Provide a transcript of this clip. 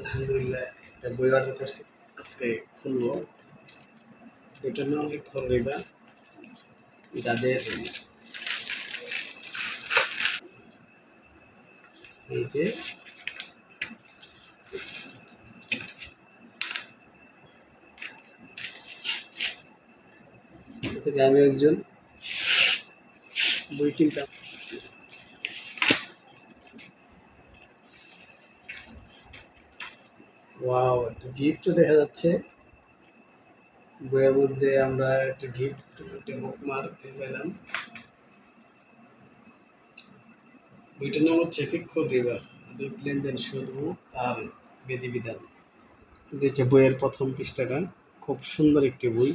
আলহামদুলিল্লাহ, একটা বই অর্ডার করছি, আজকে খুলবো। নাম যাদের এই যে আমি একজন বই কিনতাম। ওয়াও একটা গিফটও দেখা যাচ্ছে। বইয়ের মধ্যে আমরা একটা গিফট একটা বুকমার্ক পেলাম বইটার নাম হচ্ছে ফিক্ষর রিভার আদব লেনদেন শুধু তার বিধিবিধান। দেখছে বইয়ের প্রথম পৃষ্ঠাটা, খুব সুন্দর একটি বই।